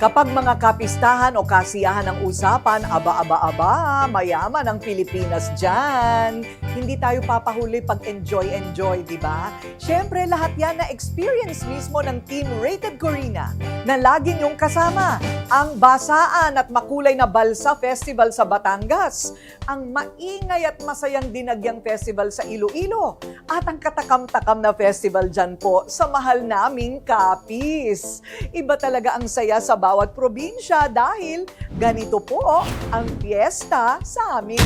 Kapag mga kapistahan o kasiyahan ng usapan, aba-aba-aba, mayaman ang Pilipinas dyan. Hindi tayo papahuli pag enjoy-enjoy, di ba? Siyempre, lahat yan na experience mismo ng Team Rated Corina na laging yung kasama. Ang Basaan at Makulay na Balsa Festival sa Batangas. Ang maingay at masayang dinagyang festival sa Iloilo. At ang katakam-takam na festival dyan po sa mahal naming Kapis. Iba talaga ang saya sa bawat probinsya dahil ganito po ang piyesta sa amin.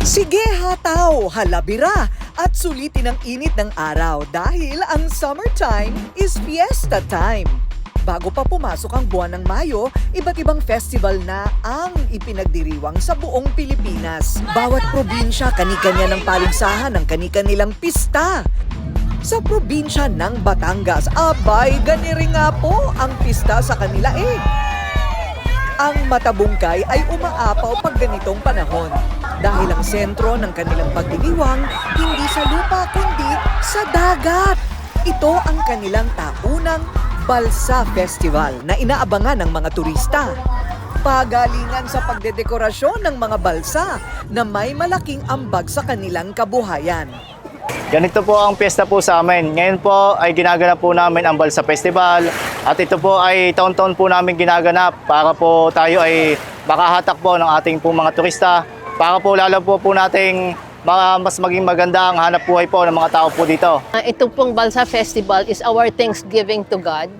Sige hataw, halabira at sulitin ang init ng araw dahil ang summertime is fiesta time. Bago pa pumasok ang buwan ng Mayo, iba't ibang festival na ang ipinagdiriwang sa buong Pilipinas. Bawat probinsya kani-kanya ng paligsahan ng kani-kanilang pista. Sa probinsya ng Batangas, abay, ganiri nga po ang pista sa kanila eh. Ang matabungkay ay umaapaw pag ganitong panahon dahil ang sentro ng kanilang pagdiriwang hindi sa lupa kundi sa dagat. Ito ang kanilang taunang Balsa Festival na inaabangan ng mga turista. Pagalingan sa pagdedekorasyon ng mga balsa na may malaking ambag sa kanilang kabuhayan. Ganito po ang piyesta po sa amin. Ngayon po ay ginaganap po namin ang Balsa Festival at ito po ay taon-taon po namin ginaganap para po tayo ay makahatak po ng ating po mga turista para po lalo po po nating mas maging maganda ang hanap buhay po ng mga tao po dito. Uh, ito pong Balsa Festival is our thanksgiving to God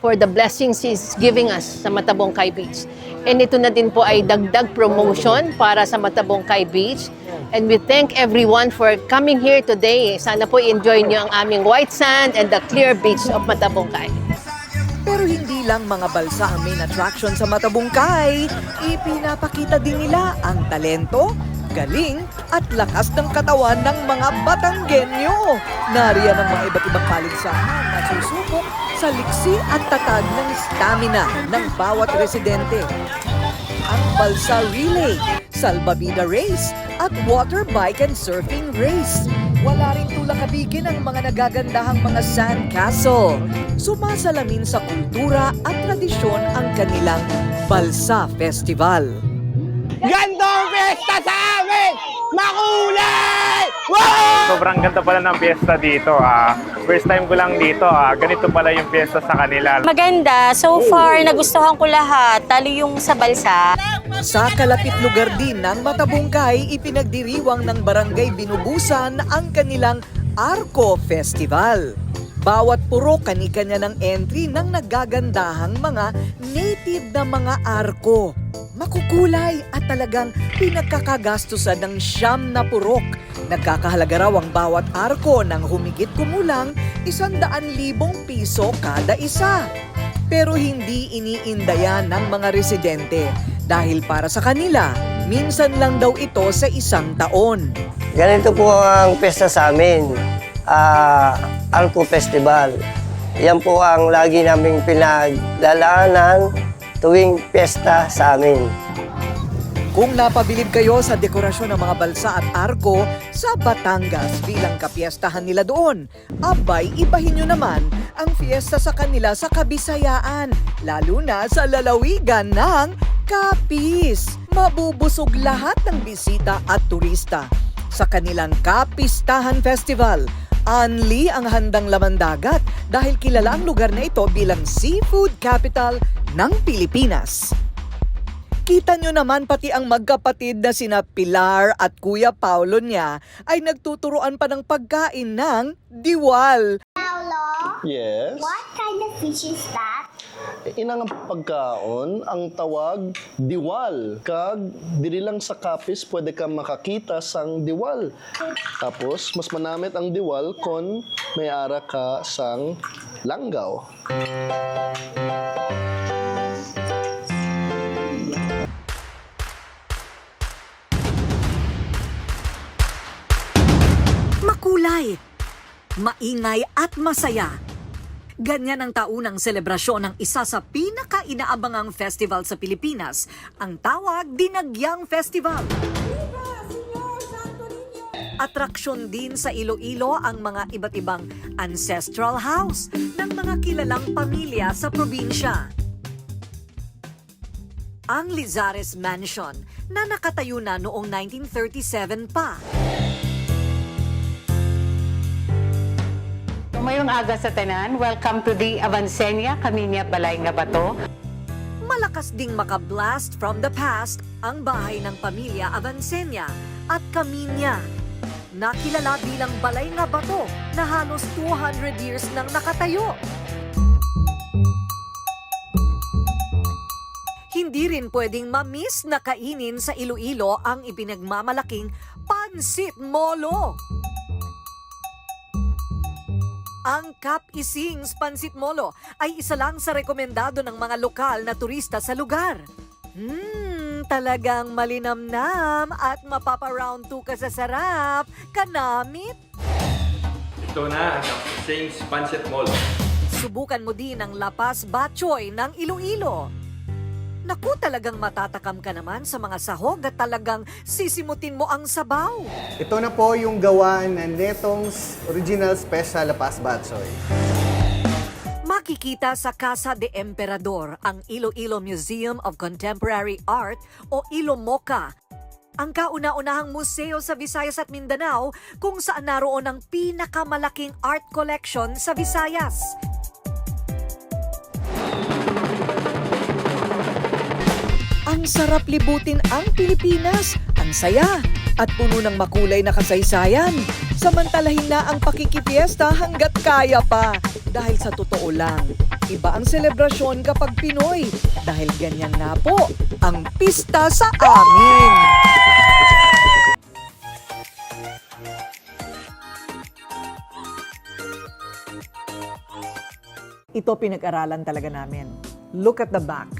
for the blessings He's giving us sa Matabongkay Beach. And ito na din po ay dagdag promotion para sa Matabongkay Beach. And we thank everyone for coming here today. Sana po enjoy niyo ang aming white sand and the clear beach of Matabongkay. Pero hindi lang mga balsa ang main attraction sa Matabungkay. Ipinapakita din nila ang talento, galing at lakas ng katawan ng mga Batanggenyo. Nariyan ang mga iba't ibang paligsahan na susubok sa liksi at tatag ng stamina ng bawat residente. Ang Balsa Relay, Salbabida Race at Water Bike and Surfing Race. Wala rin tulakabigin ang mga nagagandahang mga sand castle. Sumasalamin sa kultura at tradisyon ang kanilang Balsa Festival. Gandong pesta sa amin! Makulay! Wow! Sobrang ganda pala ng piyesta dito. Ah. First time ko lang dito. Ah. Ganito pala yung piyesta sa kanila. Maganda. So far, nagustuhan ko lahat. Talo yung sa balsa. Sa kalapit lugar din ng Matabungkay, ipinagdiriwang ng Barangay Binubusan ang kanilang Arco Festival. Bawat puro kani-kanya ng entry ng nagagandahang mga native na mga arko. Makukulay at talagang pinagkakagastusan ng siyam na purok. Nagkakahalaga raw ang bawat arko ng humigit kumulang isandaan libong piso kada isa. Pero hindi iniindayan ng mga residente dahil para sa kanila, minsan lang daw ito sa isang taon. Ganito po ang pesta sa amin, ah Arco Festival. Yan po ang lagi naming pinaglalaanan tuwing pesta sa amin. Kung napabilib kayo sa dekorasyon ng mga balsa at arko sa Batangas bilang kapiestahan nila doon, abay ibahin nyo naman ang fiesta sa kanila sa Kabisayaan, lalo na sa lalawigan ng Kapis. Mabubusog lahat ng bisita at turista sa kanilang Kapistahan Festival. Anli ang handang laman dagat dahil kilala ang lugar na ito bilang seafood capital ng Pilipinas. Kita nyo naman pati ang magkapatid na sina Pilar at Kuya Paulo niya ay nagtuturuan pa ng pagkain ng diwal. Yes. What kind of fish is that? Inang pagkaon, ang tawag diwal. Kag diri lang sa kapis pwede ka makakita sang diwal. Tapos mas manamit ang diwal kon may ara ka sang langgaw. Makulay, maingay at masaya. Ganyan ang taunang selebrasyon ng isa sa pinaka-inaabangang festival sa Pilipinas, ang tawag Dinagyang Festival. Atraksyon din sa Iloilo ang mga iba't ibang ancestral house ng mga kilalang pamilya sa probinsya. Ang Lizares Mansion na nakatayo na noong 1937 pa. Mayong aga sa tanan, welcome to the Avancenia, Kaminya, Balay nga Bato. Malakas ding makablast from the past ang bahay ng pamilya Avancenia at Kaminya. Nakilala bilang balay nga bato na halos 200 years nang nakatayo. Hindi rin pwedeng mamiss na kainin sa Iloilo ang ipinagmamalaking Pansit Molo. Ang Cap Ising's Pansit Molo ay isa lang sa rekomendado ng mga lokal na turista sa lugar. Hmm, talagang malinamnam at mapapa-round 2 ka sa sarap. Kanamit! Ito na ang Saints Pancit Mall. Subukan mo din ang Lapas Batchoy ng Iloilo. Naku, talagang matatakam ka naman sa mga sahog at talagang sisimutin mo ang sabaw. Ito na po yung gawa ng Netong's Original Special Lapas Batsoy. Makikita sa Casa de Emperador ang Iloilo Museum of Contemporary Art o Ilomoca. Ang kauna-unahang museo sa Visayas at Mindanao kung saan naroon ang pinakamalaking art collection sa Visayas. Ang sarap libutin ang Pilipinas, ang saya at puno ng makulay na kasaysayan. Samantalahin na ang pakikipiesta hanggat kaya pa. Dahil sa totoo lang, iba ang selebrasyon kapag Pinoy. Dahil ganyan nga po ang pista sa amin. Ito pinag-aralan talaga namin. Look at the back.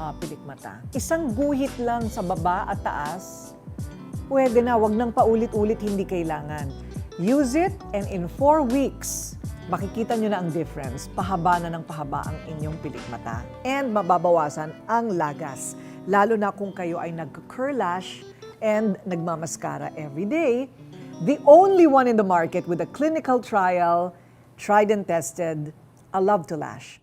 ah, pilikmata. Isang guhit lang sa baba at taas, pwede na, wag nang paulit-ulit, hindi kailangan. Use it and in four weeks, makikita nyo na ang difference. Pahaba na ng pahaba ang inyong pilikmata. And mababawasan ang lagas. Lalo na kung kayo ay nag-curl lash and nagmamaskara every day. The only one in the market with a clinical trial, tried and tested, a love to lash.